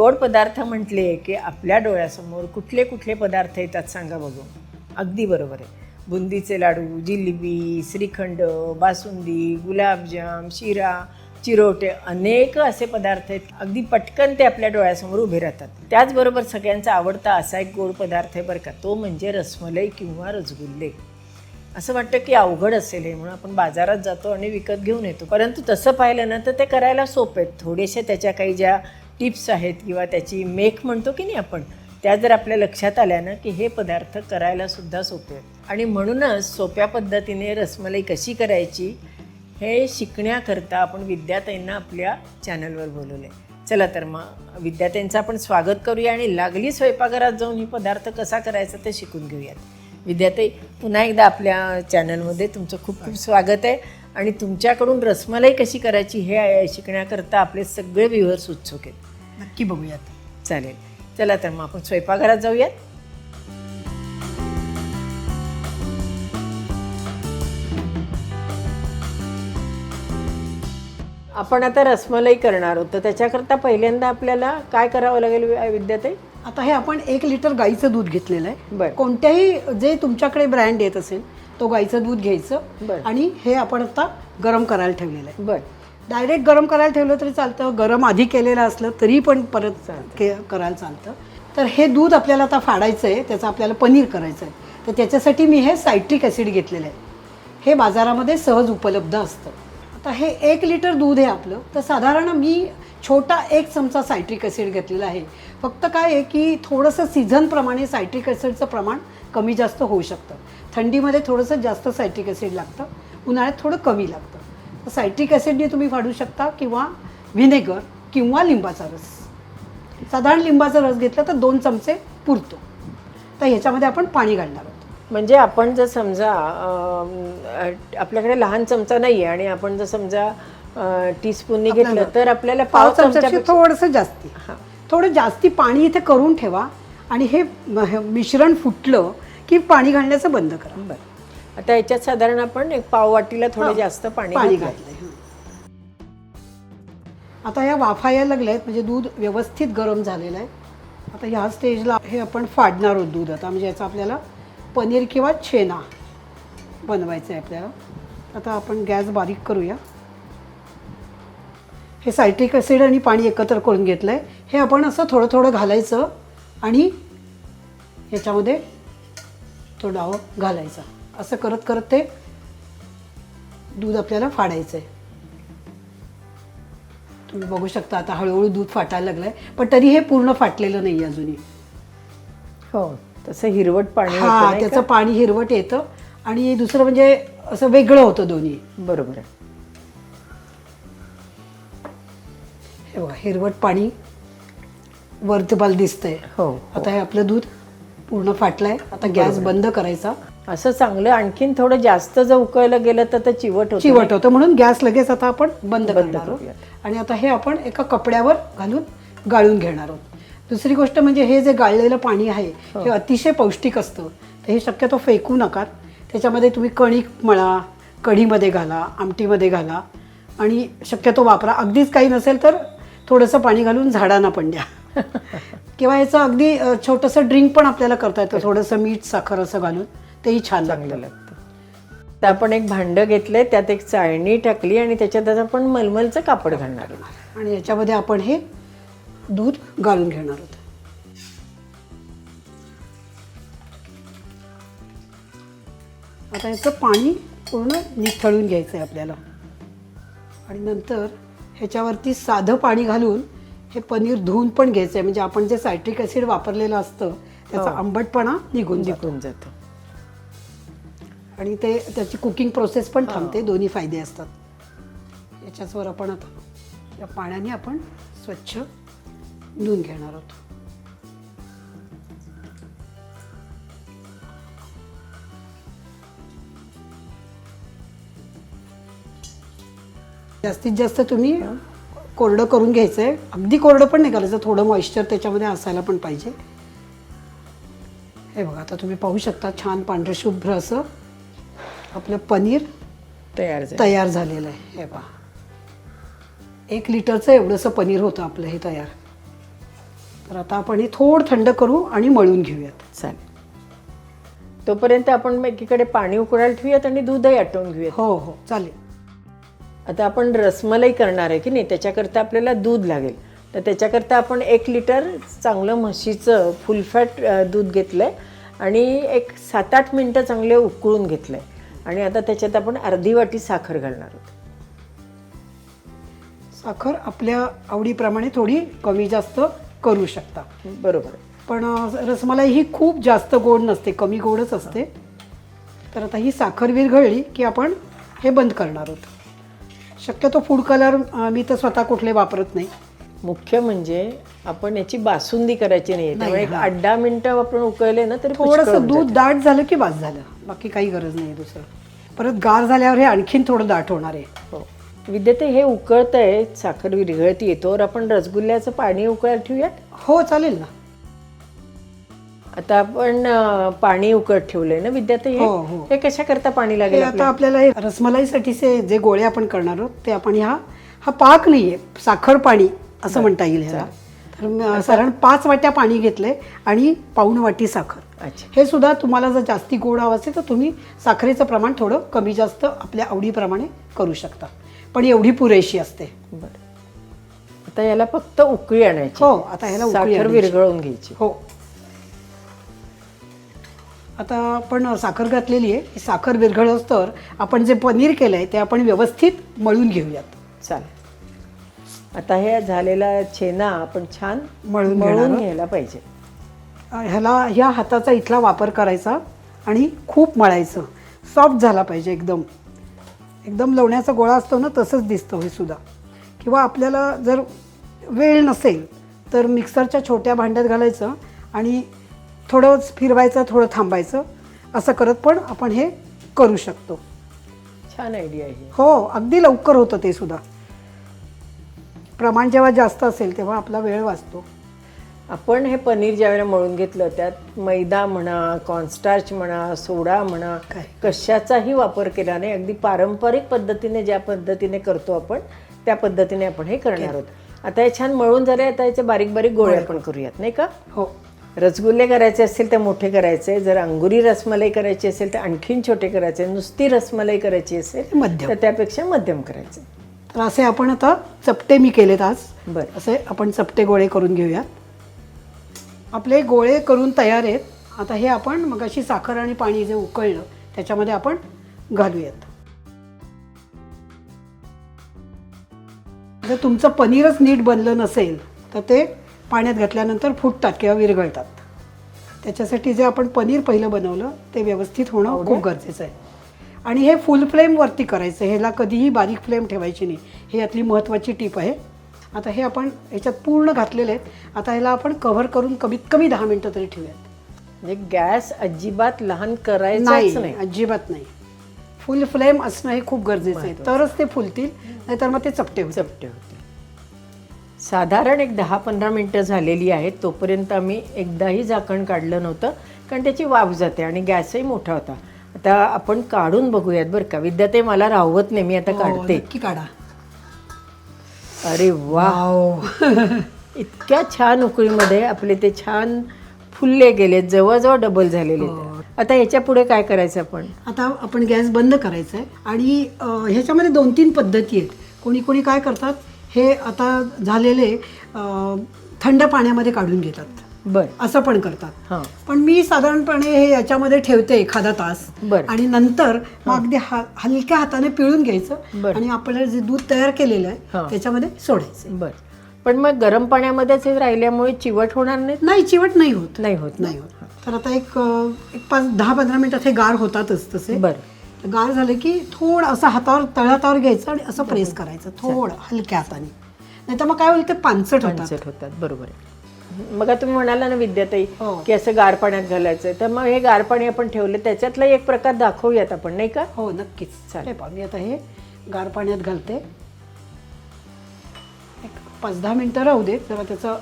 गोड पदार्थ म्हटले की आपल्या डोळ्यासमोर कुठले कुठले पदार्थ येतात सांगा बघू. अगदी बरोबर आहे. बुंदीचे लाडू जिलेबी श्रीखंड बासुंदी गुलाबजाम शिरा चिरोटे अनेक असे पदार्थ आहेत. अगदी पटकन ते आपल्या डोळ्यासमोर उभे राहतात. त्याचबरोबर सगळ्यांचा आवडता असा एक गोड पदार्थ आहे बरं का तो म्हणजे रसमलाई किंवा रसगुल्ले. असं वाटतं की अवघड असेल हे म्हणून आपण बाजारात जातो आणि विकत घेऊन येतो. परंतु तसं पाहिलं ना तर ते करायला सोपे आहेत. थोडेसे त्याच्या काही ज्या टिप्स आहेत किंवा त्याची मेक म्हणतो की नाही आपण त्या जर आपल्या लक्षात आल्या ना की हे पदार्थ करायला सुद्धा सोपे आहेत. आणि म्हणूनच सोप्या पद्धतीने रसमलाई कशी करायची हे शिकण्याकरता आपण विद्यार्थ्यांना आपल्या चॅनलवर बोलवलं आहे चला तर मग विद्यार्थ्यांचं आपण स्वागत करूया आणि लागली स्वयंपाकघरात जाऊन ही पदार्थ कसा करायचा ते शिकून घेऊयात. विद्यार्थी पुन्हा एकदा आपल्या चॅनलमध्ये तुमचं खूप खूप स्वागत आहे. आणि तुमच्याकडून रसमलाई कशी करायची हे शिकण्याकरता आपले सगळे व्ह्युअर्स उत्सुक आहेत. नक्की बघूयात. चालेल. चला तर मग आपण स्वयंपाकघरात जाऊयात. आपण आता रसमलाई करणार आहोत. तर त्याच्याकरता पहिल्यांदा आपल्याला काय करावं लागेल विद्याताई? आता हे आपण एक लिटर गाईचं दूध घेतलेलं आहे. बरं. कोणत्याही जे तुमच्याकडे ब्रँड येत असेल तो गाईचं दूध घ्यायचं बरं. आणि हे आपण आता गरम करायला ठेवलेलं आहे. बर. डायरेक्ट गरम करायला ठेवलं तरी चालतं गरम आधी केलेलं असलं तरी पण परत के करायला चालतं. तर हे दूध आपल्याला आता फाडायचं आहे त्याचं आपल्याला पनीर करायचं आहे तर त्याच्यासाठी मी हे सायट्रिक ॲसिड घेतलेलं आहे. हे बाजारामध्ये सहज उपलब्ध असतं. आता हे एक लिटर दूध आहे आपलं. तर साधारण मी छोटा एक चमचा सायट्रिक ॲसिड घेतलेला आहे. फक्त काय आहे की थोडंसं सीझनप्रमाणे सायट्रिक ॲसिडचं प्रमाण कमी जास्त होऊ शकतं. थंडीमध्ये थोडंसं जास्त सायट्रिक ॲसिड लागतं. उन्हाळ्यात थोडं कमी लागतं. सायट्रिक ॲसिडने तुम्ही फाडू शकता किंवा व्हिनेगर किंवा लिंबाचा रस. साधारण लिंबाचा रस घेतला तर दोन चमचे पुरतो. तर ह्याच्यामध्ये आपण पाणी घालणार आहोत. म्हणजे आपण जर समजा आपल्याकडे लहान चमचा नाही आहे आणि आपण जर समजा टीस्पूननी घेतलं आपल्याला तर आपल्याला पाव चमचा थोडंसं जास्ती. थोडं जास्ती पाणी इथे करून ठेवा आणि हे मिश्रण फुटलं की पाणी घालण्याचं बंद करा. बरं. आता याच्यात साधारण आपण एक पाव वाटीला थोडं जास्त पाणी पाणी घातलंय. घातलंय. आता या वाफा यायला लागल्या आहेत म्हणजे दूध व्यवस्थित गरम झालेलं आहे. आता ह्या स्टेजला हे आपण फाडणार आहोत दूध आता म्हणजे याचा आपल्याला पनीर किंवा छेना बनवायचं आहे आपल्याला. आता आपण गॅस बारीक करूया. हे सायट्रिक ॲसिड आणि पाणी एकत्र करून घेतलं आहे हे आपण असं थोडं थोडं घालायचं आणि ह्याच्यामध्ये तो डाव घालायचा. असं करत करत ते दूध आपल्याला फाडायचं आहे तुम्ही बघू शकता आता हळूहळू दूध फाटायला लागलंय पण तरी हे पूर्ण फाटलेलं नाही अजूनही. हो तसं हिरवट पाणी हा त्याचं पाणी हिरवट येतं आणि दुसरं म्हणजे असं वेगळं होतं दोन्ही? बरोबर आहे. हे बघा हिरवट पाणी वरती बाल दिसतंय. हो आता हे आपलं दूध पूर्ण फाटलंय. आता गॅस बंद करायचा. असं चांगलं आणखीन थोडं जास्त जर उकळलं गेलं तर ते चिवट होतं चिवट होतं. म्हणून गॅस लगेच आता आपण बंद बंद करणार आहोत. करूयात. आणि आता हे आपण एका कपड्यावर घालून गाळून घेणार आहोत. दुसरी गोष्ट म्हणजे हे जे गाळलेलं पाणी आहे हो. हे अतिशय पौष्टिक असतं. तर हे शक्यतो फेकू नका. त्याच्यामध्ये तुम्ही कणिक मळा कढीमध्ये घाला आमटीमध्ये घाला. आणि शक्यतो वापरा. अगदीच काही नसेल तर थोडंसं पाणी घालून झाडांना पण द्या. किंवा याचं अगदी अ, छोटंसं ड्रिंक पण आपल्याला करता येतं. थोडंसं मीठ साखर असं घालून. तेही छान चांगलं लागतं. तर आपण एक भांडं घेतलंय त्यात एक चाळणी टाकली आणि त्याच्यात आता आपण मलमलचं कापड घालणार आहोत. आणि याच्यामध्ये आपण हे दूध गाळून घेणार आहोत. आता याचं पाणी पूर्ण निथळून घ्यायचं आहे आपल्याला. आणि नंतर ह्याच्यावरती साधं पाणी घालून हे पनीर धुवून पण घ्यायचं आहे म्हणजे आपण जे सायट्रिक ॲसिड वापरलेलं असतं त्याचा हो. आंबटपणा निघून निघून जातो. आणि ते त्याची कुकिंग प्रोसेस पण थांबते. दोन्ही फायदे असतात. याच्याचवर आपण आता या पाण्याने आपण स्वच्छ धुवून घेणार आहोत. जास्तीत जास्त तुम्ही कोरडं करून घ्यायचं आहे अगदी कोरडं पण नाही करायचं. थोडं मॉइश्चर त्याच्यामध्ये असायला पण पाहिजे. हे बघा आता तुम्ही पाहू शकता छान पांढरं शुभ्र असं आपलं पनीर तयार झालं. तयार झालेलं आहे. हे पहा. एक लिटरचं एवढंसं पनीर होतं आपलं हे तयार. तर आता आपण हे थोडं थंड करू आणि मळून घेऊयात. चालेल. तोपर्यंत आपण एकीकडे पाणी उकळायला ठेवूयात आणि दूधही आटवून घेऊयात. हो हो. चालेल. आता आपण रसमलाई करणार आहे की नाही? त्याच्याकरता आपल्याला दूध लागेल. तर त्याच्याकरता आपण एक लिटर चांगलं म्हशीचं फुल फॅट दूध घेतलं आहे आणि एक सात आठ मिनटं चांगले उकळून घेतलं आहे आणि आता त्याच्यात आपण अर्धी वाटी साखर घालणार आहोत. साखर आपल्या आवडीप्रमाणे थोडी कमी जास्त करू शकता. बरोबर. पण रसमलाई ही खूप जास्त गोड नसते कमी गोडच असते. तर आता ही साखर विरघळली की आपण हे बंद करणार आहोत. शक्यतो फूड कलर मी तर स्वतः कुठले वापरत नाही. मुख्य म्हणजे आपण याची बासुंदी करायची नाही त्यामुळे एक आठ दहा मिनटं आपण उकळले ना तरी थोडंसं दूध दाट झालं की बास झालं? बाकी काही गरज नाही दुसरं. परत गार झाल्यावर हे आणखीन थोडं दाट होणार आहे. हो. विद्यार्थी हे उकळत आहे साखर विरघळती येतोवर आपण रसगुल्ल्याचं पाणी उकळायला ठेवूयात? हो चालेल ना. आता आपण पाणी उकळत ठेवलंय ना विद्यार्थी हे? हो, हो. हे कशा करता पाणी हे लागेल आता आपल्याला? हे रसमलाईसाठीचे जे गोळे आपण करणार आहोत ते आपण ह्या हा पाक नाहीये साखर पाणी असं म्हणता येईल ह्याला. साधारण पाच वाट्या पाणी घेतलंय आणि पाऊण वाटी साखर. अच्छा. हे सुद्धा तुम्हाला जर जास्ती गोड हवं असेल तर तुम्ही साखरेचं प्रमाण थोडं कमी जास्त आपल्या आवडीप्रमाणे करू शकता. पण एवढी पुरेशी असते. बरं. आता याला फक्त उकळी आणायची. हो आता ह्याला उकळी साखर आणायची. विरघळून घ्यायची. हो. आता आपण साखर घातलेली आहे. ही साखर विरघळच तर आपण जे पनीर केलं आहे ते आपण व्यवस्थित मळून घेऊयात. चालेल. आता हे झालेला छेना आपण छान मळून मळून. घ्यायला पाहिजे. ह्याला ह्या हाताचा इथला वापर करायचा आणि खूप मळायचं. सॉफ्ट झाला पाहिजे एकदम. एकदम लवण्याचा गोळा असतो ना तसंच दिसतं हे सुद्धा. किंवा आपल्याला जर वेळ नसेल तर मिक्सरच्या छोट्या भांड्यात घालायचं आणि थोडं फिरवायचं थोडं थांबायचं असं करत पण आपण हे करू शकतो. छान आयडिया आहे. हो अगदी लवकर होतं ते सुद्धा. प्रमाण जेव्हा जास्त असेल तेव्हा आपला वेळ वाचतो. आपण हे पनीर ज्यावेळेला मळून घेतलं त्यात मैदा म्हणा कॉर्नस्टार्च म्हणा सोडा म्हणा काय? कशाचाही वापर केला नाही अगदी पारंपरिक पद्धतीने ज्या पद्धतीने करतो आपण त्या पद्धतीने आपण हे करणार आहोत. आता हे छान मळून झाले आता याचे बारीक बारीक गोळे आपण करूयात नाही का? हो. रसगुल्ले करायचे असतील तर मोठे करायचे जर अंगुरी रसमलाई करायची असेल तर आणखीन छोटे करायचे नुसती रसमलाई करायची असेल मध्यम. तर त्यापेक्षा मध्यम करायचे. तर असे आपण आता चपटे मी केलेत आज. बरं. असे आपण चपटे गोळे करून घेऊयात आपले गोळे करून तयार आहेत. आता हे आपण मग अशी साखर आणि पाणी जे उकळलं त्याच्यामध्ये आपण घालूयात. जर तुमचं पनीरच नीट बनलं नसेल तर ते पाण्यात घातल्यानंतर फुटतात किंवा विरघळतात. त्याच्यासाठी जे आपण पनीर पहिलं बनवलं ते व्यवस्थित होणं खूप गरजेचं आहे. आणि हे फुल फ्लेमवरती करायचं. ह्याला कधीही बारीक फ्लेम ठेवायची नाही. हे यातली महत्त्वाची टीप आहे. आता हे आपण ह्याच्यात पूर्ण घातलेले आहेत. आता ह्याला आपण कव्हर करून कमीत कमी दहा मिनटं तरी ठेवूयात. म्हणजे गॅस अजिबात लहान करायचाच नाही अजिबात नाही. फुल फ्लेम असणं हे खूप गरजेचं आहे. तरच ते फुलतील नाहीतर मग ते चपटे चपटे होते साधारण एक दहा पंधरा मिनटं झालेली आहेत. तोपर्यंत आम्ही एकदाही झाकण काढलं नव्हतं कारण त्याची वाफ जाते आणि गॅसही मोठा होता. आता आपण काढून बघूयात बरं का. विद्या ते मला राहवत नाही मी आता हो, काढते. नक्की काढा. अरे वा. वाव. इतक्या छान उकळीमध्ये आपले ते छान फुलले गेले जवळजवळ डबल झालेले हो. आता ह्याच्या पुढे काय करायचं आपण? आता आपण गॅस बंद करायचा आहे आणि अं, ह्याच्यामध्ये दोन तीन पद्धती आहेत. कोणी कोणी काय करतात हे आता झालेले अं, थंड पाण्यामध्ये काढून घेतात. बर. असं पण करतात. हां. पण मी साधारणपणे हे याच्यामध्ये ठेवते एखादा तास. बरं. आणि नंतर मग अगदी हा- हलक्या हाताने पिळून घ्यायचं बरं. आणि आपल्याला जे दूध तयार केलेलं आहे. त्याच्यामध्ये सोडायचं. बर. पण मग गरम पाण्यामध्येच हे राहिल्यामुळे चिवट होणार नाहीत नाही चिवट नाही होत. नाही होत? नाही होत. तर आता एक अं, एक पाच दहा पंधरा मिनिटात हे गार होतातच तसे. बरं. गार झालं की थोडं असं हातावर तळहातावर घ्यायचं आणि असं प्रेस करायचं थोडं हलक्या हाताने. नाही तर मग काय होईल ते पानसट होतात. पानसट होतात. बरोबर आहे. मग तुम्ही म्हणाला ना विद्याताई हो. की असं गार पाण्यात घालायचं तर मग हे गार पाणी आपण ठेवलं त्याच्यातला एक प्रकार दाखवूयात आपण नाही का? हो नक्कीच. चालेल. हे पहा, मी आता हे गार पाण्यात घालते. एक पाच दहा मिनटं राहू देत जरा त्याचं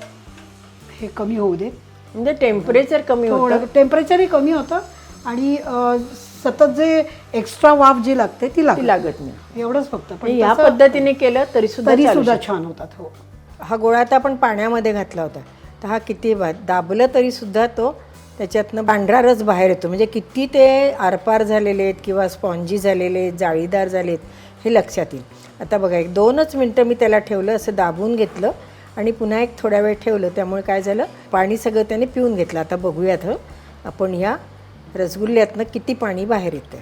हे कमी होऊ दे म्हणजे टेम्परेचर कमी होतं? थोडं टेम्परेचरही कमी होतं आणि अं, सतत जे एक्स्ट्रा वाफ जी लागते ती ती लागते लागत नाही. एवढंच फक्त. पण या तसं पद्धतीने केलं तरी सुद्धा तरी चालू सुद्धा शकतं. छान होतात हो. हा गोळा आता आपण पाण्यामध्ये घातला होता. तर हा किती बा दाबलं तरीसुद्धा तो त्याच्यातनं पांढरा रस बाहेर येतो. म्हणजे किती ते आरपार झालेले आहेत किंवा स्पॉन्जी झालेले आहेत जाळीदार झाले आहेत हे लक्षात येईल. आता बघा एक दोनच मिनटं मी त्याला ठेवलं असं दाबून घेतलं आणि पुन्हा एक थोड्या वेळ ठेवलं. त्यामुळे काय झालं पाणी सगळं त्याने पिऊन घेतलं. आता बघूयात हं. आपण ह्या रसगुल्ल्यातनं किती पाणी बाहेर येतं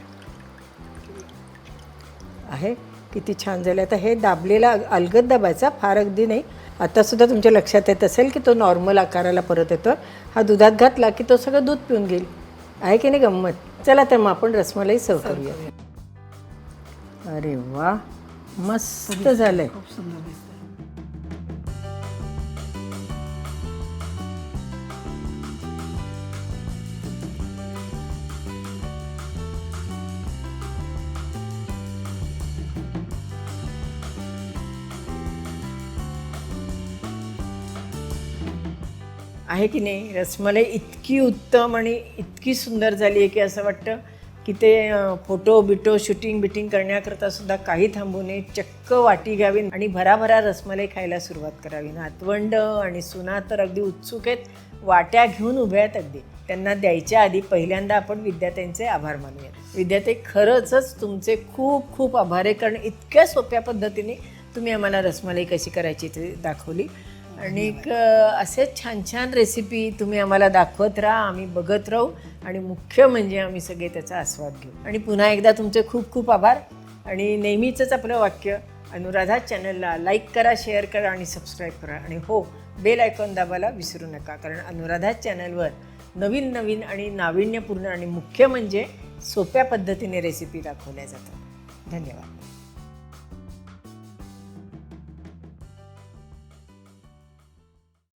आहे किती छान झालं आता हे दाबलेला अलगद दाबायचा फार अगदी नाही. आतासुद्धा तुमच्या लक्षात येत असेल की तो नॉर्मल आकाराला परत येतो हा दुधात घातला की तो सगळं दूध पिऊन घेईल. आहे की नाही गंमत? चला तर मग आपण रसमलाई सर्व करूया. अरे वा मस्त झालंय. खूप सुंदर आहे की नाही? रसमलाई इतकी उत्तम आणि इतकी सुंदर झाली आहे की असं वाटतं की ते फोटो बिटो शूटिंग बिटिंग करण्याकरता सुद्धा काही थांबू नये. चक्क वाटी घ्यावी आणि भराभरा रसमलाई खायला सुरुवात करावी. नातवंड आणि सुना तर अगदी उत्सुक आहेत. वाट्या घेऊन उभ्या आहेत अगदी. त्यांना द्यायच्या आधी पहिल्यांदा आपण विद्यार्थ्यांचे आभार मानूयात. विद्यार्थी खरंचच तुमचे खूप खूप आभार आहे. कारण इतक्या सोप्या पद्धतीने तुम्ही आम्हाला रसमलाई कशी करायची ते दाखवली. आणि असेच छान छान रेसिपी तुम्ही आम्हाला दाखवत राहा. आम्ही बघत राहू. आणि मुख्य म्हणजे आम्ही सगळे त्याचा आस्वाद घेऊ. आणि पुन्हा एकदा तुमचे खूप खूप आभार. आणि नेहमीचंच आपलं वाक्य अनुराधा चॅनलला लाईक करा शेअर करा आणि सबस्क्राईब करा. आणि हो बेल आयकॉन दाबायला विसरू नका. कारण अनुराधा चॅनलवर नवीन नवीन आणि नाविन्यपूर्ण आणि मुख्य म्हणजे सोप्या पद्धतीने रेसिपी दाखवल्या जातात. धन्यवाद.